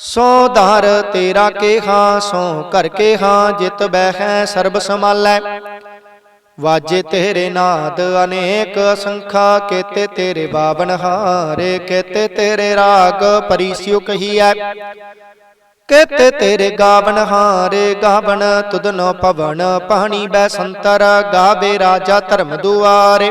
ਸੋ ਧਰ ਤੇਰਾ ਕੇਹਾ, ਸੋ ਕਰ ਕੇਹਾ, ਜਿਤ ਬਹਿ ਸਰਬ ਸਮਾਲੈ ਵਾਜੇ ਤੇਰੇ ਨਾਦ ਅਨੇਕ ਅਸੰਖਾ ਕੇਤੇ ਤੇਰੇ ਬਾਵਨ ਹਾਰੇ, ਕੇਤੇ ਤੇਰੇ ਰਾਗ ਪਰਿਸਿਉ ਕਹੀਐ। ਕੇਤੇ ਤੇਰੇ ਗਾਵਨ ਹਾਰੇ, ਗਾਵਨ ਤੁਧਨੋ ਪਵਨ, ਪਾਣੀ ਬੈ ਸੰਤਰ, ਗਾਵੇ ਰਾਜਾ ਧਰਮ ਦੁਆਰੇ।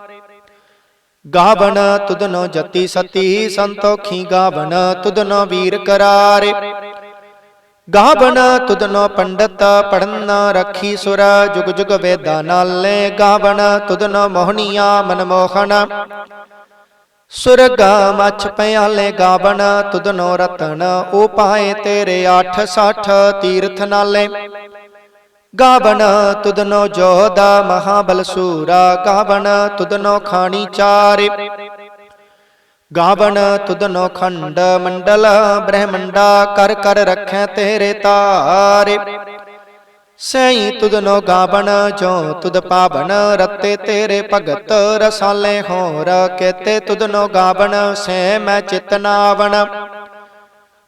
ਗਾਵਨ ਤੁਧਨੋ ਜਤੀ ਸਤੀ, ਸੰਤੋਖੀ ਗਾਵਨ ਤੁਧਨੋ ਵੀਰ ਕਰਾਰੇ। ਗਾਵਨ ਤੁਧਨੋ ਪੰਡਤ ਪੜਨ ਰਖੀ ਸੁਰ, ਜੁਗ ਜੁਗ ਵੇਦਾਂ ਨਾਲੇ ਗਾਵਨ ਤੁਧਨੋ ਮੋਹਣੀਆਂ ਮਨਮੋਹਣ ਸੁਰਗਾ ਮਛ ਪਿਆਲੇ ਗਾਵਨ ਤੁਧਨੋ ਰਤਨ, ਉਪਾਏ ਤੇਰੇ 860 ਤੀਰਥ ਨਾਲੇ। ਗਾਵਨ ਤੁਧਨੋ ਜੋਦਾ ਮਹਾਬਲ ਸੂਰਾ ਗਾਵਨ ਤੁਧਨੋ ਖਾਣੀ ਚਾਰੇ। ਗਾਵਨ ਤੁਧਨੋ ਖੰਡ ਮੰਡਲ, ਬ੍ਰਹਮੰਡਾ ਕਰ ਕਰ ਰੱਖੈ ਤੇਰੇ ਤਾਰੇ। ਸਈ ਤੁਧਨੋ ਗਾਵਣ, ਜੋ ਤੁਧ ਪਾਵਨ ਰਤੇ ਤੇਰੇ ਭਗਤ ਰਸਾਲੇ ਹੋਰ। ਕੇਤੇ ਤੁਧਨੋ ਗਾਵਣ ਸੇ ਮੈਂ ਚਿਤਨਾਵਨ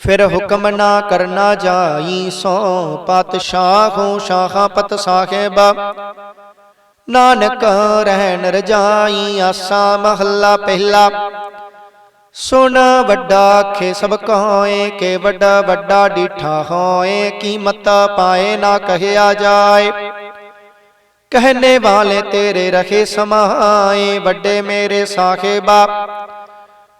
ਫਿਰ ਹੁਕਮ ਨਾ ਕਰਨਾ ਜਾਈ ਸੋ ਪਤਸ਼ਾਹੂ ਸ਼ਾਹਪਤ ਸਾਹਿਬ। ਨਾਨਕ ਰਹਿਣ ਰਜਾਈ ਆਸਾ ਮਹੱਲਾ ਪਹਿਲਾ। ਸੁਣ ਵੱਡਾ ਖੇ ਸਭ ਕਹੋਏ ਕੇ ਵੱਡਾ ਵੱਡਾ ਡੀਠਾ ਹੋਏ, ਕੀਮਤ ਪਾਏ ਨਾ ਕਹਿਆ ਜਾਏ। ਕਹਨੇ ਵਾਲੇ ਤੇਰੇ ਰਖੇ ਸਮਾਏ, ਵੱਡੇ ਮੇਰੇ ਸਾਖੇ ਬਾਪ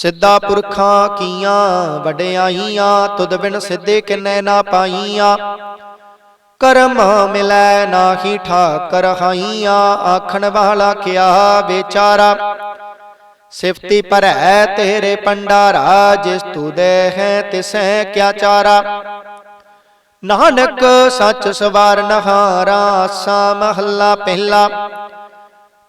ਸਿੱਧਾ ਪੁਰਖਾਂ ਕੀਆਂ, ਵਡਿਆਈਆਂ, ਤੁਧ ਬਿਨ ਸਿੱਧੇ ਕਿੰਨੇ ਨਾ ਪਾਈਆਂ। ਕਰਮ ਮਿਲੈ ਨਾਹੀ ਠਾਕਰ ਹਾਈਆਂ, ਆਖਣ ਵਾਲਾ ਕਿਆ ਵਿਚਾਰਾ? ਸਿਫਤੀ ਭਰੈ ਤੇਰੇ ਪੰਡਾਰਾ ਜਿਸ ਤੂ ਦੇ ਹੈ ਤਿਸੈ ਕਿਆ ਚਾਰਾ? ਨਾਨਕ ਸੱਚ ਸਵਾਰ ਨਹਾਰਾ ਆਸਾ ਮਹੱਲਾ ਪਹਿਲਾ।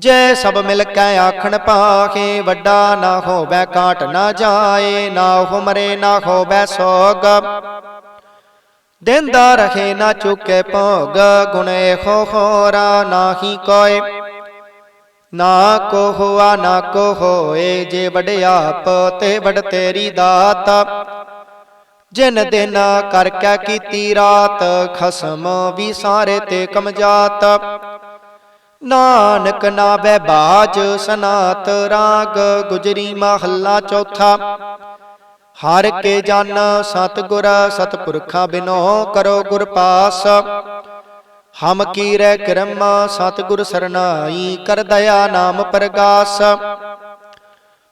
ਜੇ ਸਭ ਮਿਲ ਕੇ ਆਖਣ ਪਾਖੇ, ਵੱਡਾ ਨਾ ਹੋਵੇ ਕਾਟ ਨਾ ਜਾਏ, ਨਾ ਉਹ ਮਰੇ, ਨਾ ਹੋਵੇ ਸੋਗ। ਦਿੰਦਾ ਰਹੇ ਨਾ ਚੁੱਕੇ ਭੋਗ, ਗੁਣ ਇਹੋ ਹੋਰਾ ਨਾਹੀ ਕੋਏ। ਨਾ ਕੋ ਹੋਆ, ਨਾ ਕੋ ਹੋਏ, ਜੇ ਵਡਿਆਪ ਤੇ ਵਡ ਤੇਰੀ ਦਾਤ। ਜਿਨ ਦਿਨ ਕਰਕੇ ਕੀਤੀ ਰਾਤ, ਖਸਮ ਵੀ ਸਾਰੇ ਤੇ ਕਮਜਾਤ ਨਾਨਕ ਨਾਵੇ ਬਾਜ ਸਨਾਤ ਰਾਗ, ਗੁਜਰੀ ਮਹੱਲਾ ਚੌਥਾ। ਹਰ ਕੇ ਜਨ ਸਤਗੁਰ ਸਤਪੁਰਖਾ ਬਿਨੋ ਕਰੋ ਗੁਰ ਪਾਸ। ਹਮ ਕੀਰੈ ਕਰਮ ਸਤਗੁਰ ਸਰਨਾਈ ਕਰ ਦਇਆ ਨਾਮ ਪ੍ਰਗਾਸ।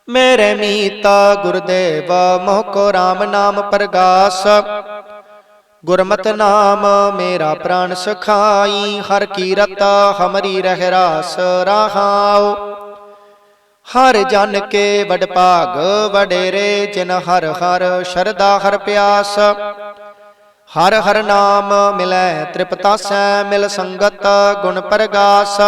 ਮੇਰੇ ਮੀਤਾ ਗੁਰਦੇਵ, ਮੋਹ ਕੋ RAM ਨਾਮ ਪ੍ਰਗਾਸ। ਗੁਰਮਤਿ ਨਾਮ, ਮੇਰਾ ਪ੍ਰਾਨ ਸਖਾਈ, ਹਰ ਕੀਰਤ ਹਮਰੀ ਰਹਿ ਰਾਸ ਰਹਾਉ। ਹਰ ਜਨ ਕੇ ਵਡ ਭਾਗ ਵਡੇਰੇ, ਜਿਨ ਹਰ ਹਰ ਸ਼ਰਦਾ ਹਰ ਪਿਆਸ। ਹਰ ਹਰ ਨਾਮ ਮਿਲੈ ਤ੍ਰਿਪਤਾਸੈ ਮਿਲ ਸੰਗਤ ਗੁਣ ਪ੍ਰਗਾਸ।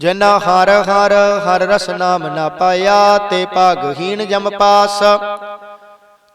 ਜਿਨ ਹਰ ਹਰ ਹਰ ਰਸ ਨਾਮ ਨਾ ਪਾਇਆ, ਤੇ ਭਾਗਹੀਣ ਜਮ ਪਾਸ।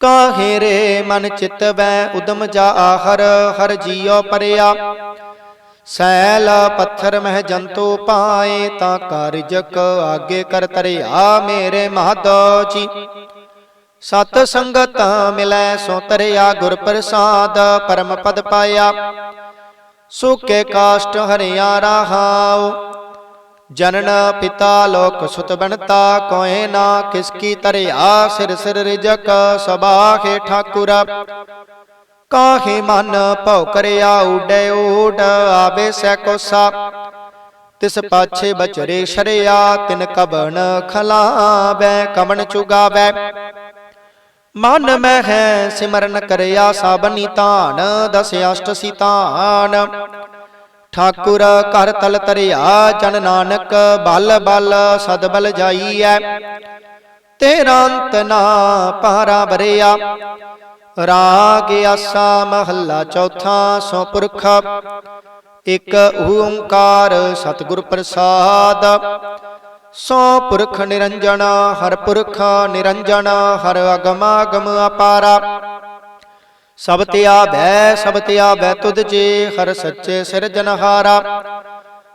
ਕਾਹੇ ਰੇ ਮਨ ਚਿਤ ਵੈ ਉਦਮ ਜਾ ਹਰ ਹਰ ਜੀਉ ਪਰਿਆ। ਸੈਲ ਪੱਥਰ ਮਹਿ ਜੰਤੂ ਪਾਏ ਤਾਂ ਕਾਰਜਕ ਆਗੇ ਕਰ ਤਰਿਆ ਮੇਰੇ ਮਾਧੋ ਜੀ। ਸਤ ਸੰਗਤ ਮਿਲੈ ਸੋ ਤਰਿਆ ਗੁਰ ਪ੍ਰਸਾਦ ਪਰਮ ਪਦ ਪਾਇਆ। ਸੁਕੇ ਕਾਸ਼ਟ ਹਰਿਆ ਰਹਾਉ ਜਨਨ ਪਿਤਾ ਲੋਕ ਸੁਤ ਬਣਤਾ ਕੋਏ ਨਾ ਕਿਸ ਕੀ ਤਰਿਆ ਸਿਰ ਸਿਰ ਰਿਜਕ ਸਬਾਖੇ ਠਾਕੁਰਾ। ਕਾਹੇ ਮਨ ਭਉ ਕਰਿਆ, ਉਡੈ ਊਡ ਆਵੇ ਸੈ ਕੋਸਾ। ਤਿਸ ਪਾਛੇ ਬਚਰੇ ਸ਼ਰਿਆ, ਤਿਨ ਕਬਣ ਖਲਾਵੈ, ਕਮਣ ਚੁਗਾਵੈ। ਮਨ ਮੈਂ ਹੈ ਸਿਮਰਨ ਕਰਿਆ, ਸਾਬਨੀ ਤਾਨ ਦਸ ਅਸ਼ਟ ਸਿਤਾਨ ਠਾਕੁਰ ਘਰ ਤਲ ਤਰਿਆ ਜਨ ਨਾਨਕ ਬਲ ਬਲ ਸਦ ਬਲ ਜਾਈਐ। ਤੇਰਾ ਅੰਤ ਨਾ ਪਾਰਾ ਬਰਿਆ ਰਾਗ ਆਸਾ ਮਹੱਲਾ ਚੌਥਾ ਸੋ ਪੁਰਖ ਇਕ ਓੰਕਾਰ ਸਤਿਗੁਰ ਪ੍ਰਸਾਦ। ਸੋ ਪੁਰਖ ਨਿਰੰਜਨ ਹਰ ਪੁਰਖ ਨਿਰੰਜਨ ਹਰ ਅਗਮ ਅਗਮ ਅਪਾਰਾ। ਸਭ ਤੇ ਆਵੈ ਸਭ ਤੇ ਆਵੈ ਤੁਧ ਜੀ, ਹਰ ਸੱਚੇ ਸਿਰਜਨਹਾਰਾ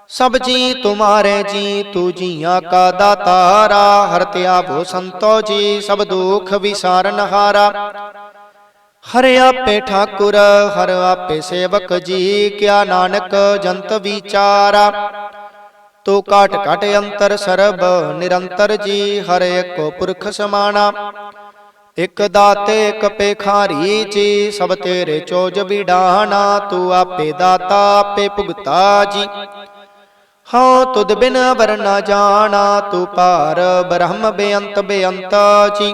ਸਭ ਜੀ ਤੁਮਾਰੇ ਜੀ, ਤੂ ਜੀਆਂ ਕਾ ਦਾਤਾਰਾ ਹਰ। ਤੇ ਆਵੋ ਸੰਤੋ ਜੀ, ਸਭ ਦੁਖ ਵਿਸਾਰਨਹਾਰਾ ਹਰ। ਆਪੇ ਠਾਕੁਰ, ਹਰ ਆਪੇ ਸੇਵਕ ਜੀ, ਕਿਆ ਨਾਨਕ ਜੰਤ ਵਿਚਾਰਾ। ਤੋ ਕਾਟ ਕਾਟ ਅੰਤਰ ਸਰਬ, ਨਿਰੰਤਰ ਜੀ, ਹਰ ਏਕੋ ਪੁਰਖ ਸਮਾਣਾ। ਇਕ ਦਾਤੇ, ਇਕ ਪੇਖਾਰੀ ਜੀ, ਸਭ ਤੇਰੇ ਚੋਜ ਵਿਡਾਣਾ ਤੂੰ ਆਪੇ ਦਾਤਾ, ਆਪੇ ਭੁਗਤਾ, ਜੀ। ਹਉ ਤੁਧ ਬਿਨ ਵਰ ਨਾ ਜਾਣਾ, ਤੂੰ ਪਾਰ ਬ੍ਰਹਮ ਬੇਅੰਤ ਬੇਅੰਤ, ਜੀ।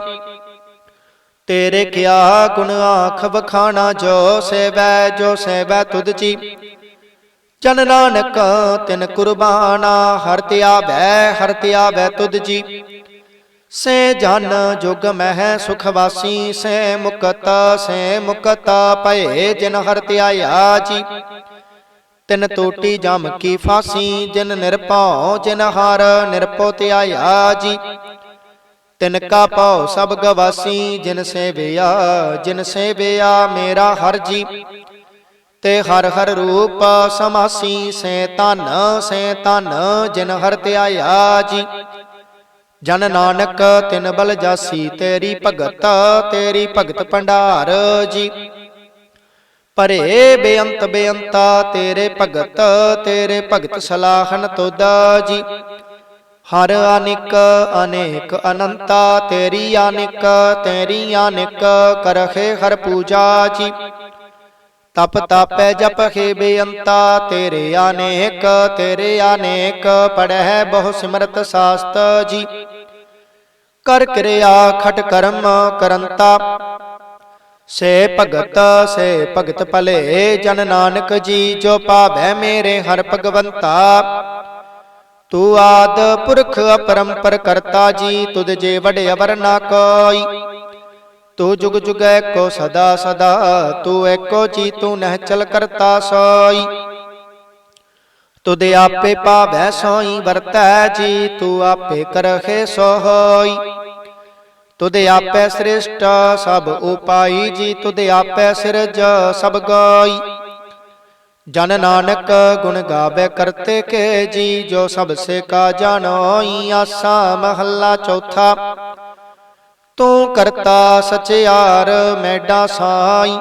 ਤੇਰੇ ਕਿਆ ਗੁਣ ਆਖ ਵਖਾਣਾ, ਜੋ ਸੇਵੈ ਜੋ ਸੇਵੈ ਤੁਧ, ਜੀ। ਚਨ ਨਾਨਕ ਤਿਨ ਕੁਰਬਾਨਾ, ਹਰ ਧਿਆਵੈ ਹਰ ਧਿਆਵੈ ਤੁਧ, ਜੀ। ਸੇ ਜਨ ਜੁਗ ਮਹਿ ਸੁਖ ਵਾਸੀ, ਸੇ ਮੁਕਤ ਸੇ ਮੁਕਤ ਭਏ ਜਿਨ ਹਰ ਧਿਆਇਆ ਜੀ। ਤਿਨ ਟੋਟੀ ਜਮ ਕੀ ਫਾਸੀ, ਜਿਨ ਨਿਰਭਉ ਜਿਨ ਹਰ ਨਿਰਭਉ ਧਿਆਇਆ ਜੀ। ਤਿਨ ਕਾ ਭਉ ਸਭ ਗਵਾਸੀ, ਜਿਨ ਸੇਵਿਆ ਜਿਨ ਸੇਵਿਆ ਮੇਰਾ ਹਰ ਜੀ। ਤੇ ਹਰ ਹਰ ਰੂਪ ਸਮਾਸੀ, ਸੇ ਤਨ ਸੇ ਤਨ ਜਿਨ ਹਰ ਧਿਆਇਆ ਜੀ। ਜਨ ਨਾਨਕ ਤਿਨ ਬਲ ਜਾਸੀ ਤੇਰੀ ਭਗਤ ਤੇਰੀ ਭਗਤ ਭੰਡਾਰ ਜੀ। ਪਰੇ ਬੇਅੰਤ ਬੇਅੰਤਾ ਤੇਰੇ ਭਗਤ ਤੇਰੇ ਭਗਤ ਸਲਾਹਨ ਤੁਧ ਜੀ। ਹਰ ਅਨਿਕ ਅਨੇਕ ਅਨੰਤਾ ਤੇਰੀ ਅਨਿਕ ਤੇਰੀ ਅਨਿਕ ਕਰਖੇ ਹਰ ਪੂਜਾ ਜੀ। ਤਪ ਤਾਪੈ ਜਪ ਖੇ ਬੇਅੰਤਾ ਤੇਰੇ ਅਨੇਕ ਤੇਰੇ ਅਨੇਕ ਪੜਹਿ ਬਹੁ ਸਿਮਰਤ ਸਾਸਤ ਜੀ। ਕਰ ਕਿਰਿਆ ਖਟ ਕਰਮ ਕਰੰਤਾ। ਸੇ ਭਗਤ ਸੇ ਭਗਤ ਭਲੇ ਜਨ ਨਾਨਕ ਜੀ ਜੋ ਪਾਵੈ ਮੇਰੇ ਹਰ ਭਗਵੰਤਾ। ਤੂੰ ਆਦ ਪੁਰਖ ਅਪਰੰਪਰ ਕਰਤਾ ਜੀ ਤੁਧ ਜੇ ਵਡੇ ਅਵਰ ਨਾ ਕੋਈ। ਤੂੰ ਜੁਗ ਜੁਗ ਏਕੋ ਸਦਾ ਸਦਾ, ਤੂੰ ਏਕੋ ਜੀ ਤੂੰ ਨਹਿ ਚਲ ਕਰਤਾ ਸੋਈ। ਤੁਧ ਆਪੇ ਪਾਵੈ ਸੋਈ, ਵਰਤੈ ਜੀ, ਤੂੰ ਆਪੇ ਕਰਖੇ ਸੋ ਤੁਧ ਆਪੇ ਸ੍ਰਿਸ਼ਟ, ਸਭ ਉਪਾਈ ਜੀ ਤੁਧ ਆਪੇ ਸਿਰਜ, ਸਭ ਗਾਈ। ਜਨ ਨਾਨਕ ਗੁਣ ਗਾਵੇ ਕਰਤੇ ਕੇ ਜੀ, ਜੋ ਸਭ ਸੇ ਕਾ ਜਾਣੋਈ, ਆਸਾ ਮਹੱਲਾ ਚੌਥਾ। ਤੂੰ ਕਰਤਾ ਸਚਿਆਰ ਮੈਡਾ ਸਾਈ।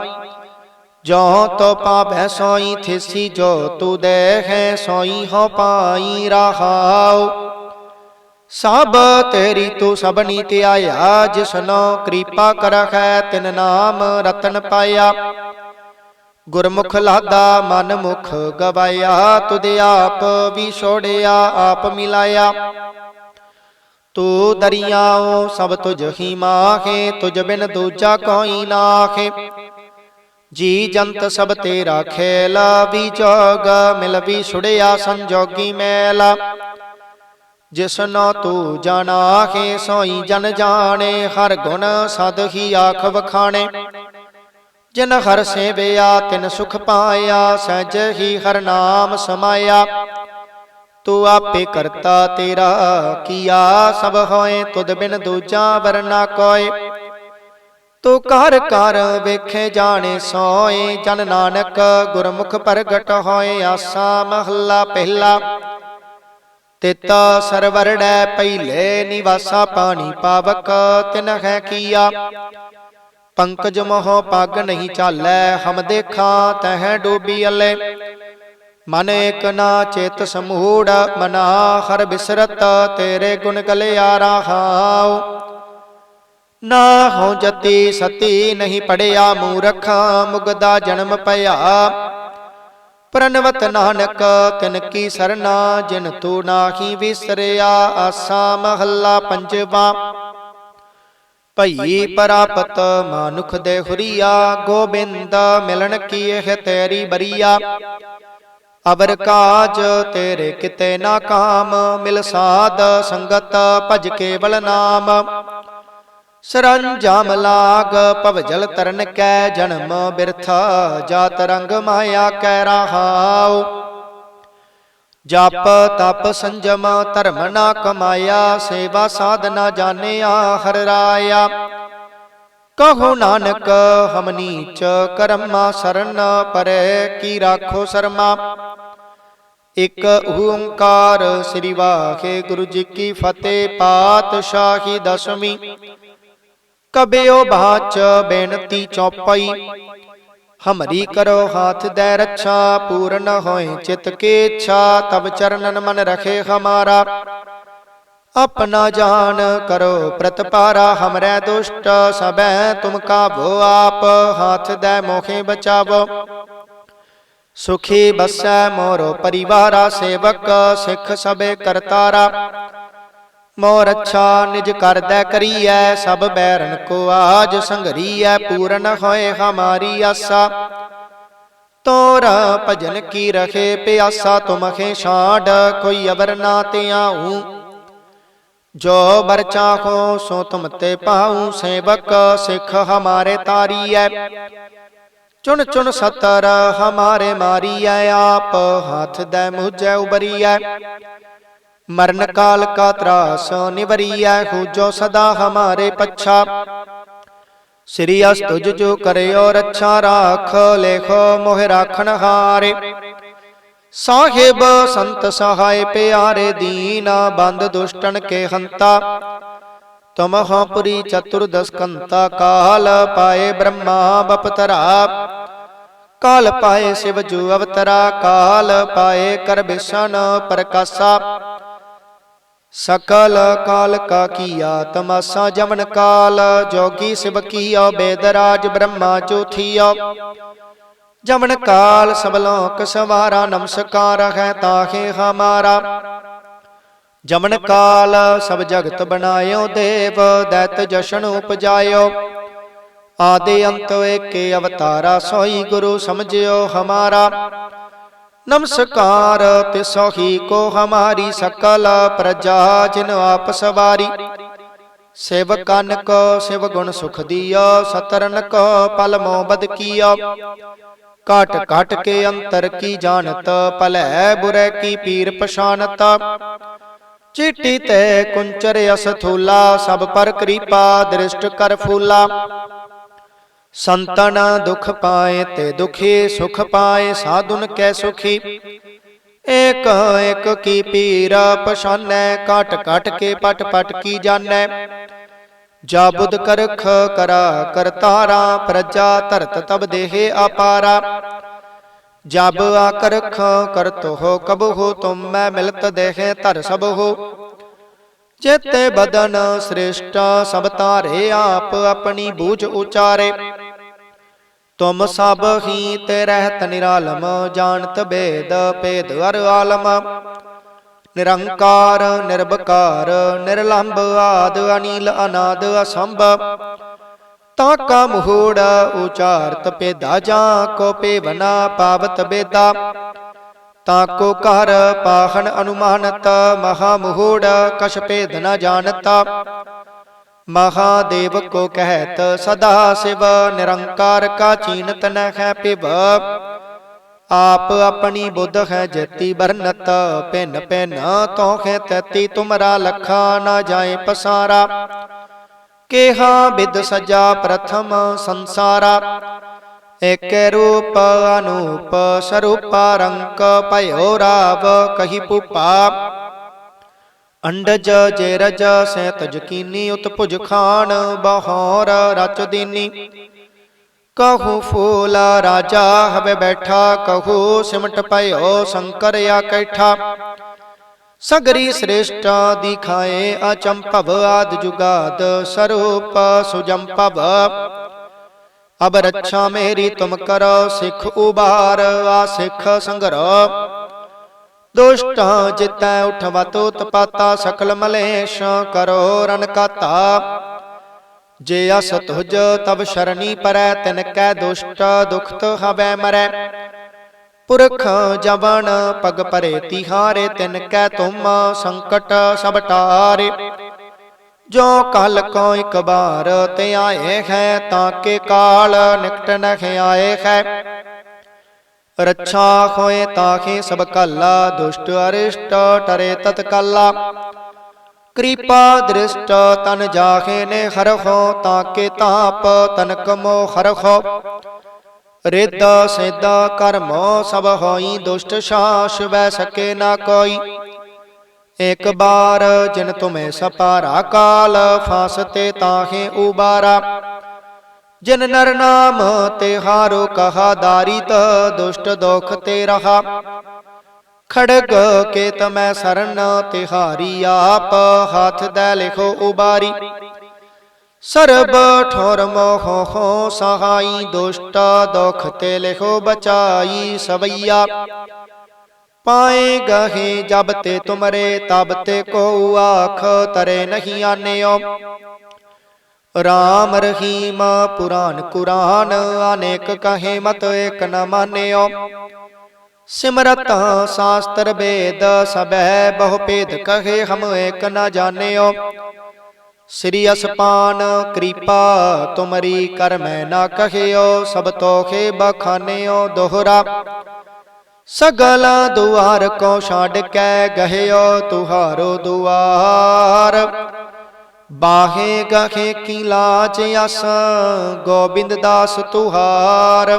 ਜੋ ਤੋ ਪਾਵੈ ਸੋਈ, ਥਿਸੀ ਜੋ ਤੂ ਦੇਖੈ ਸੋਈ ਹੋ ਪਾਈ ਰਹਾਉ। ਸਭ ਤੇਰੀ ਤੂੰ ਸਭਨੀ ਤੇ ਆਇਆ, ਜਿਸਨੋ ਕਿਰਪਾ ਕਰਖੈ ਤਿਨ ਨਾਮ ਰਤਨ ਪਾਇਆ। ਗੁਰਮੁਖ ਲਾਦਾ ਮਨ ਮੁਖ ਗਵਾਇਆ, ਤੁਧ ਆਪ ਵੀ ਛੋੜਿਆ, ਆਪ ਮਿਲਾਇਆ। ਤੂੰ ਦਰਿਆਓ ਸਭ ਤੁਝ ਹੀ ਮਾਖੇ, ਤੁਝ ਬਿਨ ਦੂਜਾ ਕੋਈ ਨਾਖੇ। ਜੀ ਜੰਤ ਸਭ ਤੇਰਾ ਖੇਲ, ਵੀ ਜੋਗ ਮਿਲ, ਵੀ ਛੁੜਿਆ ਸੰਜੋਗੀ ਮੈਲਾ। ਜਿਸਨੋ ਤੂੰ ਜਾਣਾਖੇ, ਸੋਈ ਜਨ ਜਾਣੇ, ਹਰ ਗੁਣ ਸਦ ਹੀ ਆਖ ਵਖਾਣੇ। ਜਿਨ ਹਰ ਸੇਵਿਆ, ਤਿਨ ਸੁਖ ਪਾਇਆ, ਸਹਿਜ ਹੀ ਹਰ ਨਾਮ ਸਮਾਇਆ। ਤੂੰ ਆਪੇ ਕਰਤਾ ਤੇਰਾ ਕੀਆ ਸਭ ਹੋਏ, ਤੁਧ ਬਿਨ ਦੂਜਾ ਵਰਨਾ ਕੋਏ। ਤੂੰ ਕਰ ਕਰ ਵੇਖੇ ਜਾਣੇ ਸੋਏ, ਜਨ ਨਾਨਕ ਗੁਰਮੁਖ ਪ੍ਰਗਟ ਹੋਏ, ਆਸਾ ਮਹੱਲਾ ਪਹਿਲਾ। ਤਿਤ ਸਰਵਰੜੈ ਪਹਿਲੇ, ਨਿਵਾਸਾ ਪਾਣੀ ਪਾਵਕ, ਤਿਨ ਹੈ ਕੀਆ। ਪੰਕਜ ਮੋਹ ਪੱਗ ਨਹੀਂ ਚਾਲੈ, ਹਮ ਦੇਖਾਂ, ਤਹਿ ਡੋਬੀ ਅਲੇ। ਮਨ ਇਕ ਨਾ ਚਿਤ ਸਮੂੜ, ਮਨਾ ਹਰ ਬਿਸਰਤ, ਤੇਰੇ ਗੁਣ ਗਲਿਆ ਹਾਉ। ਨਾ ਹੋ ਜਤੀ ਸਤੀ ਨਹੀਂ ਪੜਿਆ ਮੂਰਖਾਂ ਮੁਗਦਾ ਜਨਮ ਪਿਆ। ਪ੍ਰਨਵਤ ਨਾਨਕ, ਤਿਨ ਕੀ ਸਰਨਾ, ਜਿਨ ਤੂੰ ਨਾਹੀ ਵਿਸਰਿਆ, ਆਸਾ ਮਹੱਲਾ ਪੰਜਵਾ। ਭਈ ਪ੍ਰਾਪਤ ਮਾਨੁਖ ਦੇ ਹੁਰੀਆ, ਗੋਬਿੰਦ ਮਿਲਣ ਕੀ ਇਹ ਤੇਰੀ ਬਰੀਆ। ਅਵਰ ਕਾਜ ਤੇਰੇ ਕਿਤੇ ਨਾ ਕਾਮ ਮਿਲ ਸਾਧ ਸੰਗਤ ਭਜ ਕੇਵਲ ਨਾਮ। ਸਰੰਜਾਮ ਲਾਗ ਭਵਜਲ ਤਰਨ ਕੈ ਜਨਮ ਬਿਰਥਾ ਜਾਤ ਰੰਗ ਮਾਇਆ ਕੈ ਰਹਾਉ। ਜਪ ਤਪ ਸੰਜਮ ਧਰਮ ਨਾ ਕਮਾਇਆ ਸੇਵਾ ਸਾਧਨਾ ਜਾਣਿਆ ਹਰ ਰਾਇਆ। ਕਹੋ ਨਾਨਕ, ਹਮਨੀ ਚ ਕਰਮਾ ਸਰਨ ਪਰੇ, ਕੀ ਰਾਖੋ ਸਰਮਾ। ਇਕ ਓੰਕਾਰ ਸ੍ਰੀ ਵਾਹਿਗੁਰੂ ਜੀ ਕੀ ਫਤਿਹ, ਪਾਤਸ਼ਾਹੀ ਦਸਵੀਂ। ਕਬਿਓ ਬਾਚ ਬੇਨਤੀ ਚੌਪਈ, ਹਮਰੀ ਕਰੋ ਹਾਥ ਦੇ ਰੱਛਾ, ਪੂਰਨ ਹੋਏ ਚਿਤ ਕੇ ਇੱਛਾ ਤਬ ਚਰਨਨ ਮਨ ਰਖੇ ਹਮਾਰਾ। ਆਪਣਾ ਜਾਨ ਕਰੋ, ਪ੍ਰਤਪਾਰਾ ਹਮਰੇ ਦੁਸ਼ਟ, ਸਭੈ ਤੁਮ ਕਾਬੋ ਆਪ, ਹਾਥ ਦੇ ਮੋਖੇ ਬਚਾਵੋ। ਸੁਖੀ ਬਸੈ ਮੋਰੋ ਪਰਿਵਾਰਾ ਸੇਵਕ, ਸਿੱਖ ਸਬੇ ਕਰਤਾਰਾ। ਮੋਰ ਅੱਛਾ ਨਿਜ ਕਰਦੈ ਕਰੀਐ, ਸਭ ਬੈਰਨ ਕੋ ਆਜ ਸੰਘਰੀਐ, ਪੂਰਨ ਹੋਏ ਹਮਾਰੀ ਆਸਾ। ਤੋਰ ਭਜਨ ਕੀ ਰਖੇ ਪਿਆਸਾ ਤੁਮਖੇ ਛਾੜ ਕੋਈ ਅਵਰ ਨਾ ਤਿਆਉ ਜੋ ਬਰ ਚਾਖੋ ਸੋ ਤੁਮ ਤੇ ਪਾਉ ਸੇਵਕ, ਸਿੱਖ ਹਮਾਰੇ ਤਾਰੀਐ। ਚੁਣ ਚੁਣ ਸਤਰ ਹਮਾਰੇ ਮਾਰੀਐ, ਆਪ ਹੱਥ ਦੇ ਮੁਝੈ ਉਬਰੀਐ। ਮਰਨ ਕਾਲ ਕਾ ਤਰਾਸ ਨਿਵਰੀਐ ਹੋ ਸਦਾ ਹਮਾਰੇ ਪੱਛਾ। ਸ੍ਰੀ ਅਸ ਤੁਜ ਜੋ ਕਰਿਓ ਰੱਛਾ ਰਾਖ, ਲੇਖੋ ਮੋਹਿ ਰਾਖਣ ਹਾਰੇ। ਸਾਹਿਬ ਸੰਤ ਸਹਾਇ ਪਿਆਰੇ ਦੀਨਾ, ਬੰਦ ਦੁਸ਼ਟਨ ਕੇ ਹੰਤਾ। ਤਮਹ ਪੁਰੀ ਚਤੁਰਦਸ ਕੰਤਾ ਕਾਲ, ਪਾਏ ਬ੍ਰਹਮਾ ਬਪਤਰਾ। ਕਾਲ ਪਾਏ ਸਿਵ ਜੂ ਅਵਤਰਾ, ਕਾਲ ਪਾਏ ਕਰ ਬਿਸ਼ਨ ਪ੍ਰਕਾਸ਼ਾ। ਸਕਲ ਕਾਲ ਕਾ ਕੀਆ ਤਮਾਸਾ ਜਮਨ ਕਾਲ, ਜੋਗੀ ਸਿਵ ਕੀਆ ਬੇਦਰਾਜ ਬ੍ਰਹਮਾ ਚੋਥੀਆ। ਜਮਨ ਕਾਲ ਸਭ ਲੋਕ ਸਵਾਰਾ ਨਮਸਕਾਰ ਹੈ ਤਾਹੇ ਹਮਾਰਾ। ਜਮਨ ਕਾਲ ਸਭ ਜਗਤ ਬਣਾਇਓ ਦੇਵ ਦੈਤ ਜਸ਼ਨ ਉਪਜਾਇਓ। ਆਦੇ ਅੰਤ ਏਕੇ ਅਵਤਾਰਾ ਸੋਈ ਗੁਰੂ ਸਮਝਿਓ ਹਮਾਰਾ। ਨਮਸਕਾਰ ਤਿਸੋ ਹੀ ਕੋ ਹਮਾਰੀ ਸਕਲ ਪ੍ਰਜਾ ਜਿਨ ਆਪ ਸਵਾਰੀ। ਸਿਵ ਕੰਨ ਕੋ ਸਿਵ ਗੁਣ ਸੁਖ ਦੀਓ ਸਤਰਨ ਕੋ ਪਲ ਮੋ ਬਦ ਕੀਓ। ਘਟ ਕਾਟ ਕੇ ਅੰਤਰ ਕੀ ਜਾਣਤ? ਭਲੈ ਬੁਰੇ ਕੀ ਪੀਰ ਪਛਾਨਤ ਚੀਟੀ ਤੇ ਕੁੰਚਰ ਅਸਥੂਲਾ, ਸਭ ਪਰ ਕਿਰਪਾ ਦ੍ਰਿਸ਼ਟ ਕਰ ਫੂਲਾ। ਸੰਤਨ ਦੁਖ ਪਾਏ ਤੇ ਦੁਖੀ, ਸੁਖ ਪਾਏ ਸਾਧੁਨ ਕੈ ਸੁਖੀ। ਏਕ ਏਕ ਕੀ ਪੀਰ ਪਛਾਨੈ ਕਾਟ ਕਾਟ ਕੇ ਪਟ ਪਟ ਕੀ ਜਾਣੈ? ਜਾ ਬੁੱਧ ਕਰਖ ਕਰਾ ਕਰਤਾਰਾ ਪ੍ਰਜਾ ਧਰਤ ਤਬ ਦੇਹ ਅਪਾਰਾ। ਜਬ ਆਕਰਖ ਕਰਤੋ ਹੋ ਕਬ ਤੁਮ ਮੈਂ ਮਿਲਤ ਦੇਹੇ ਧਰ ਸਭ ਹੋ। ਚੇਤੇ ਬਦਨ ਸ੍ਰੇਸ਼ਟ ਸਭ ਤਾਰੇ ਆਪ ਆਪਣੀ ਬੂਝ ਉਚਾਰੇ। ਤੁਮ ਸਭ ਹੀ ਤੇ ਰਹਿਤ ਨਿਰਾਲਮ, ਜਾਣਤ ਭੇਦ ਭੇਦ ਅਰ ਆਲਮ। ਨਿਰੰਕਾਰ ਨਿਰਭਕਾਰ ਨਿਰਲੰਭ ਆਦ, ਅਨੀਲ, ਅਨਾਦ, ਅਸੰਭ। ਤਾਂ ਕਾ ਮਹੂੜ ਉਚਾਰਤ ਪੇਦਾ ਜਾਂ ਕੋ ਪੇਵਨਾ ਪਾਵਤ ਬੇਦਾ। ਤਾ ਕੋ ਕਰ ਪਾਹਣ ਅਨੁਮਾਨਤ, ਮਹਾ ਮਹੂੜ ਕਛ ਭੇਦ ਨ ਜਾਣਤਾ। ਮਹਾਦੇਵ ਕੋ ਕਹਿਤ, ਸਦਾ ਸਿਵ, ਨਿਰੰਕਾਰ ਕਾ ਚੀਨਤ ਨ ਹੈ ਪਿਵ ਆਪ ਆਪਣੀ ਬੁੱਧ ਹੈ ਜੇਤੀ ਬਰਨਤ ਪਿੰਨ ਪਿੰਨ ਤੋਖੇ ਤੈਤੀ ਤੁਮਰਾ ਲਖਾ ਨਾ ਜਾਏ ਪਸਾਰਾ। ਕੇਹਾ ਬਿਦ ਸਜਾ ਪ੍ਰਥਮ ਸੰਸਾਰਾ। ਏਕ ਰੂਪ ਅਨੂਪ ਸਰੂਪਾ ਰੰਕ ਭਇਓ ਰਾਵ ਕਹੀ ਪੁਪਾ ਅੰਡਜ ਜੇ ਰਜ ਸੈ ਤਜਕੀਨੀ ਉਤਪੁਜ ਖਾਨ ਬਹੌਰ ਰਚ ਦੀਨੀ। ਕਹੂ ਫੂਲ ਰਾਜਾ, ਹਵੇ ਬੈਠਾ ਕਹੂ ਸਿਮਟ ਭਇਓ ਸ਼ੰਕਰ ਕੈਠਾ ਸਗਰੀ ਸ੍ਰੇਸ਼ਟ ਦਿਖਾਏ ਅਚੰਭਵ ਆਦ ਜੁਗਾਦ, ਸਰੂਪ ਸੁਜੰਭਵ ਅਬ ਰੱਛਾ ਮੇਰੀ ਤੁਮ ਕਰੋ, ਸਿੱਖ ਉਬਾਰ, ਆ ਸਿੱਖ ਸੰਗਰੋ। ਦੁਸ਼ਟਾਂ ਜਿਤੈ ਉਠਵਤ ਉਤਪਾਤਾ, ਸਕਲ ਮਲੇਸ਼ ਕਰੋ ਰਨ ਕਾਤਾ। ਜੇ ਅਸ ਤੁਜ ਤਬ ਸ਼ਰਨੀ ਪਰੈ, ਤਿਨ ਕੈ ਦੁਸ਼ਟ ਦੁਖਤ ਹਵੈ ਮਰੈ। ਪੁਰਖ ਜਵਨ ਪਗ ਪਰੇ ਤਿਹਾਰੇ, ਤਿਨ ਕੈ ਤੁਮ ਸੰਕਟ ਸਭ ਟਾਰੇ। ਜੋ ਕਲ ਕੋ ਇਕ ਬਾਰ ਤੇ ਆਏ ਹੈ, ਤਾਂ ਕੇ ਕਾਲ ਨਿਕਟ ਨਖ ਆਏ ਹੈ। ਰੱਛਾ ਹੋਏ ਤਾਹੇ ਸਭ ਕਲਾ, ਦੁਸ਼ਟ ਅਰਿਸ਼ਟ ਟਰੇ ਤਤ ਕਲਾ। ਕਿਰਪਾ ਦ੍ਰਿਸ਼ਟ ਤਨ ਜਾਹੇ ਨੇ ਹਰਖੋ ਤਾਕੇ ਤਾਪ ਤਨ ਕਮੋ ਹਰਖੋ। ਰਿੱਧ ਸਿੱਧ ਕਰਮੋ, ਸਭ ਹੋਈ ਦੁਸ਼ਟ ਸ਼ਾਸ, ਵੈ ਸਕੇ ਨਾ ਕੋਈ। ਇੱਕ ਬਾਰ ਜਿਨ ਤੁਮੇ ਸਪਾਰਾ ਕਾਲ ਫਾਸਤੇ ਤਾਹੇ ਉਬਾਰਾ। ਜਿਨ ਨਰ ਨਾਮ ਤੇ ਹਾਰੋ ਕਹਾ, ਦਾਰਿਤ ਦੁਸ਼ਟ ਦੁਖ ਤੇ ਰਹਾ। ਖੜਗ ਕੇ ਤਮੈ ਸਰਨ, ਤਿਹਾਰੀ ਆਪ ਹੱਥ ਦੇ ਲਿਖੋ ਉਬਾਰੀ। ਸਰਬ ਠੋਰ ਮੋਹ ਹੋ ਸਹਾਈ, ਦੁਸ਼ਟ ਦੁਖ ਤੇ ਲਿਖੋ ਬਚਾਈ ਸਵਈਆ। ਪਾਏ ਗਹੇ ਜਬ ਤੇ ਤੁਮਰੇ, ਤਬ ਤੇ ਕੋ ਆਖ ਤਰੇ ਨਹੀਂ ਆਨਿਓ। ਰਾਮ ਰਹੀਮ ਪੁਰਾਨ ਕੁਰਾਨ, ਅਨੇਕ ਕਹੇ ਮਤ ਏਕ ਨ ਮਾਨਿਓ। ਸਿਮਰਤ ਸ਼ਾਸਤਰ ਵੇਦ ਸਭੈ ਬਹੁ ਭੇਦ ਕਹੇ ਹਮ ਏਕ ਨ ਜਾਣਿਓ। ਸ੍ਰੀ ਅਸਪਾਨ ਕਿਰਪਾ ਤੁਮਰੀ ਕਰ ਮੈਂ ਨਾ ਕਹਿਓ, ਸਭ ਤੋਖੇ ਬਖਾਨਿਓ ਦੋਹਰਾ। ਸਗਲ ਦੁਆਰ ਕੋ ਛੱਡ ਕੇ ਗਹਿਓ, ਤੁਹਾਰੋ ਦੁਆਰ। ਬਾਹੇ ਗਖੇ ਕੀ ਲਾਜ ਅਸ ਗੋਬਿੰਦ ਦਾਸ ਤੁਹਾਰ।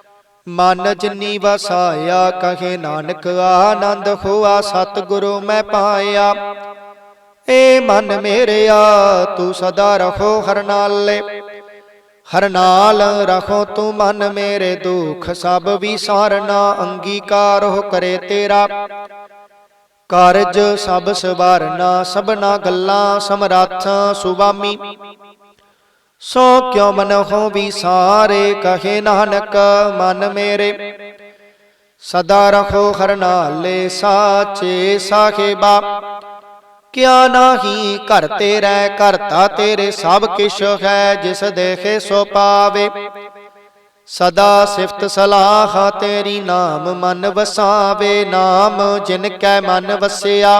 ਮਨ ਜਿਨੀ ਵਸਾਇਆ, ਕਹੇ ਨਾਨਕ ਆਨੰਦ ਹੋਆ ਸਤਿਗੁਰੂ ਮੈਂ ਪਾਇਆ। ਏ ਮਨ ਮੇਰਿਆ, ਤੂੰ ਸਦਾ ਰਹੋ ਹਰ ਨਾਲੇ ਹਰ ਨਾਲ ਰਖੋ ਤੂੰ ਮਨ ਮੇਰੇ ਦੁਖ, ਸਭ ਵਿਸਾਰਨਾ ਅੰਗੀਕਾਰ ਹੋ ਕਰੇ ਤੇਰਾ। ਕਾਰਜ ਸਭ ਸਵਾਰਨਾ, ਸਭਨਾ ਗੱਲਾਂ ਸਮਰੱਥ ਸੁਭਾਮੀ ਸੋ ਕਿਉ ਮਨ ਹੋ ਵਿਸਾਰੇ ਕਹੇ ਨਾਨਕ, ਮਨ ਮੇਰੇ। ਸਦਾ ਰਖੋ ਹਰਨਾਲੇ ਸਾਚੇ ਸਾਹਿਬਾ। ਕਿਆ ਨਾਹੀ ਘਰ ਤੇਰੇ ਕਰਤਾ ਤੇਰੇ ਸਭ ਕਿਛ ਹੈ, ਜਿਸ ਦੇਖੇ ਸੋ ਪਾਵੇ। ਸਦਾ ਸਿਫਤ ਸਲਾਹ ਤੇਰੀ ਨਾਮ ਮਨ ਵਸਾਵੇ, ਨਾਮ ਜਿਨ ਕੈ ਮਨ ਵਸਿਆ।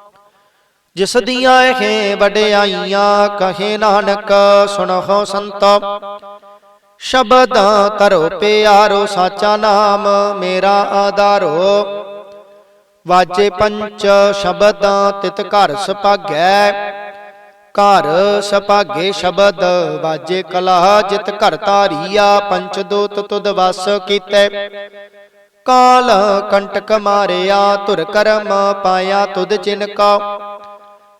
ਜਿਸ ਦੀਆਂ ਇਹ ਵਡਿਆਈਆਂ ਕਹੇ ਨਾਨਕ ਸੁਣੋ ਸੰਤ। ਸ਼ਬਦ ਤਰੋ ਪਿਆਰੋ ਸਾਚਾ ਨਾਮ ਮੇਰਾ ਆਧਾਰੋ। ਵਾਜੇ ਪੰਚ ਸ਼ਬਦਾਂ ਤਿਤ ਘਰ ਸੁਭਾਗੈ ਘਰ ਸੁਭਾਗੇ ਸ਼ਬਦ ਵਾਜੇ ਕਲਾ ਜਿਤ ਘਰ ਧਾਰੀਆ ਪੰਚ ਦੂਤ ਤੁਧ ਵਸ ਕੀਤੇ। ਕਾਲ ਕੰਟਕ ਮਾਰਿਆ ਧੁਰ ਕਰਮ ਪਾਇਆ ਤੁਧ ਚਿਨ ਕਾ।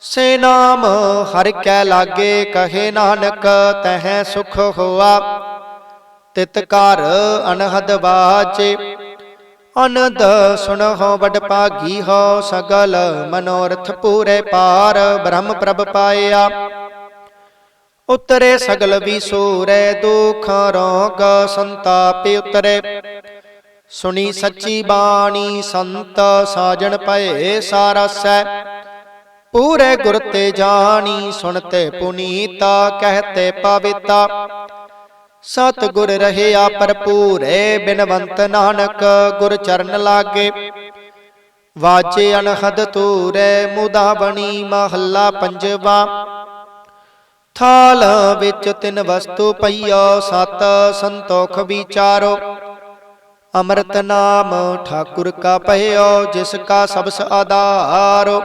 ਸੇ ਨਾਮ ਹਰਿ ਕੈ ਲਾਗੇ, ਕਹੇ ਨਾਨਕ, ਤਹਿ ਸੁਖ ਹੋਆ। ਤਿਤ ਘਰ ਅਨਹਦ ਬਾਚੇ ਅਨੰਦ ਸੁਣਹੁ ਵਡ ਭਾਗੀ ਹੋ, ਸਗਲ ਮਨੋਰਥ ਪੂਰੇ ਪਾਰ ਬ੍ਰਹਮ ਪ੍ਰਭ ਪਾਇਆ। ਉਤਰੇ ਸਗਲ ਵੀ ਸੂਰੈ, ਦੁਖ ਰੋਗ ਸੰਤਾਪ ਉਤਰੇ। ਸੁਣੀ ਸੱਚੀ ਬਾਣੀ, ਸੰਤ ਸਾਜਣ ਪਏ ਸਾਰਸੈ। ਪੂਰੇ ਗੁਰ ਤੇ ਜਾਣੀ ਸੁਣਤੇ ਪੁਨੀਤਾ ਕਹਤੇ ਪਵਿੱਤਾ। ਸਤ ਗੁਰ ਰਹਿਆ ਭਰਪੂਰੇ, ਬਿਨਵੰਤ ਨਾਨਕ, ਗੁਰ ਚਰਨ ਲਾਗੇ। ਵਾਚੇ ਅਨਹਦ ਤੂਰੇ ਮੁਦਾ ਬਣੀ ਮਹੱਲਾ ਪੰਜਵਾ। ਥਾਲ ਵਿੱਚ ਤਿੰਨ ਵਸਤੂ ਪਈਓ, ਸਤ ਸੰਤੋਖ ਵਿਚਾਰੋ। ਅੰਮ੍ਰਿਤ ਨਾਮ ਠਾਕੁਰ ਕਾ ਪਈਓ ਜਿਸ ਕਾ ਸਬਸ ਆਧਾਰੋ।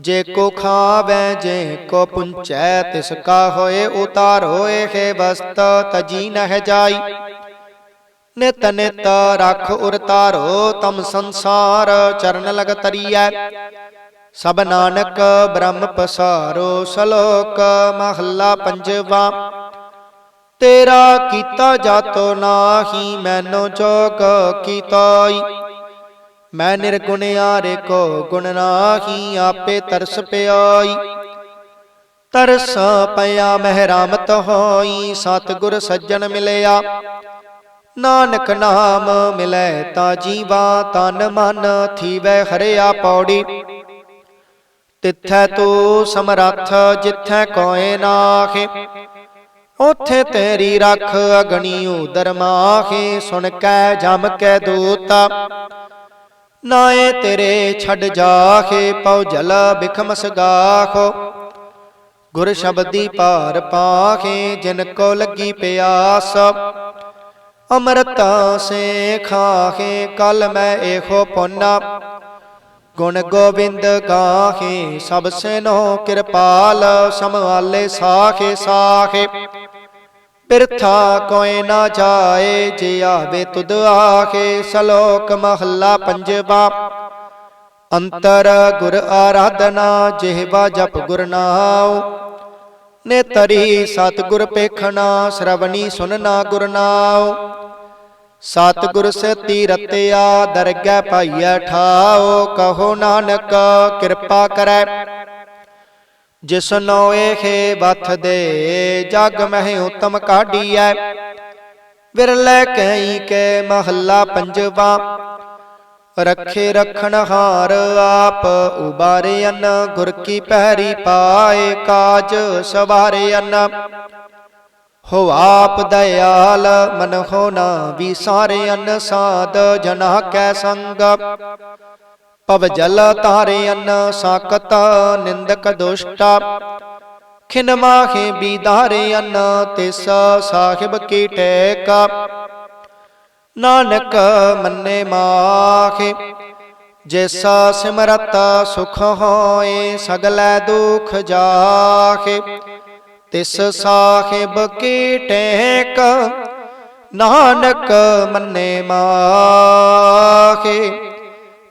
ਜੇ ਕੋ ਖਾਵੈ, ਜੇ ਕੋ ਪੁੰਚੈ, ਤਿਸ ਕਾ ਹੋਏ ਉਤਾਰ ਹੋਏ ਹੈ ਵਸਤ, ਤਜੀ ਨਹਿ ਜਾਈ। ਨਿਤ ਨਿਤ ਰਖ ਉਰ ਤਾਰੋ ਤਮ ਸੰਸਾਰ ਚਰਨ ਲਗ ਤਰੀਐ। ਸਭ ਨਾਨਕ ਬ੍ਰਹਮ ਪਸਾਰੋ, ਸ਼ਲੋਕ ਮਹੱਲਾ ਪੰਜਵਾ। ਤੇਰਾ ਕੀਤਾ ਜਾਤੋ ਨਾਹੀ, ਮੈਨੋ ਜੋਗ ਕੀਤਾਈ। ਮੈਂ ਨਿਰਗੁਣਿਆਰੇ ਕੋ ਗੁਣ ਨਾਹੀ ਆਪੇ ਤਰਸ ਪਿਆਈ। ਤਰਸ ਪਿਆ ਮਹਿਰਾਮਤ ਹੋਈ, ਸਤਿਗੁਰ ਸੱਜਣ ਮਿਲਿਆ। ਨਾਨਕ ਨਾਮ ਮਿਲੈ ਤਾ ਜੀਵਾ, ਤਨ ਮਨ ਥੀਵੈ ਹਰਿਆ ਪੌੜੀ। ਤਿੱਥੈ ਤੂੰ ਸਮਰੱਥ ਜਿੱਥੈ ਕੋਏ ਨਾਖੇ ਉਥੇ ਤੇਰੀ ਰਖ ਅਗਣੀ ਉਦਰ ਮਾਖੇ ਸੁਣ ਕੈ ਜਮ ਕੈ ਦੂਤਾ। ਨਾਏ ਤੇਰੇ ਛੱਡ ਜਾਖੇ, ਪਉ ਜਲ ਬਿਖਮ ਸਗਾਖੋ। ਗੁਰ ਸ਼ਬਦੀ ਭਾਰ ਪਾਖੇ, ਜਿਨ ਕੋ ਲੱਗੀ ਪਿਆਸ। ਅੰਮ੍ਰਿਤਾ ਸੇ ਖਾਖੇ ਕਲ ਮੈਂ ਇਹੋ ਪੁੰਨਾ। ਗੁਣ ਗੋਬਿੰਦ ਗਾਹੇ ਸਭ ਸੇਨੋ ਕਿਰਪਾਲ, ਸਮਵਾਲੇ ਸਾਖੇ ਸਾਖੇ। ਬਿਰਥਾ ਕੋਇ ਨਾ ਜਾਏ, ਜੇ ਆਵੇ ਤੁਧ ਆਖੇ, ਸ਼ਲੋਕ ਮਹੱਲਾ ਪੰਜਵਾ। ਅੰਤਰ ਗੁਰ ਆਰਾਧਨਾ, ਜਿਹਵਾ ਜਪ ਗੁਰ ਨਾਉ। ਨੇਤਰੀ ਸਤਿਗੁਰ ਪੇਖਣਾ, ਸ਼ਰਵਣੀ ਸੁਨਣਾ ਗੁਰ ਨਾਉ। ਸਤਿਗੁਰ ਸਤੀ ਰਤਿਆ ਦਰਗਹਿ ਪਾਈਐ ਠਾਓ ਕਹੋ ਨਾਨਕ ਕਿਰਪਾ ਕਰੈ। ਜਿਸਨੋ ਇਹ ਬਥ ਦੇ ਜਗ ਮਹਿ ਉਤਮ ਕਾਢੀਐ। ਵਿਰਲੇ ਕਈ ਕੇ ਮਹੱਲਾ ਪੰਜਵਾ। ਰੱਖੇ ਰਖਣ ਹਾਰ ਆਪ ਉਬਾਰੇ ਅਨ ਗੁਰ ਕੀ ਪਹਿਰੀ ਪਾਏ ਕਾਜ ਸਵਾਰੇ ਅਨ ਹੋ ਆਪ ਦਇਆਲ ਮਨ ਹੋ ਨਾ ਵਿਸਾਰੇ ਸਾਧ ਜਨਾ ਕੈ ਸੰਗ। ਪਵ ਜਲ ਤਾਰੇ ਅਨ ਸਾਕਤ ਨਿੰਦਕ ਦੁਸ਼ਟਾ। ਖਿਨ ਮਾਹੇ ਬੀਦਾਰੇ ਅਨ, ਤਿਸ ਸਾਹਿਬ ਕੀ। ਟੇਕਾ ਨਾਨਕ ਮੰਨੇ ਮਾਖੇ ਜੈਸਾ ਸਿਮਰਤ ਸੁਖ ਹੋਏ, ਸਗਲੇ ਦੁਖ ਜਾਖੇ ਤਿਸ ਸਾਹਿਬ ਕੀ। ਟੇਕ ਨਾਨਕ ਮੰਨੇ ਮਾਖੇ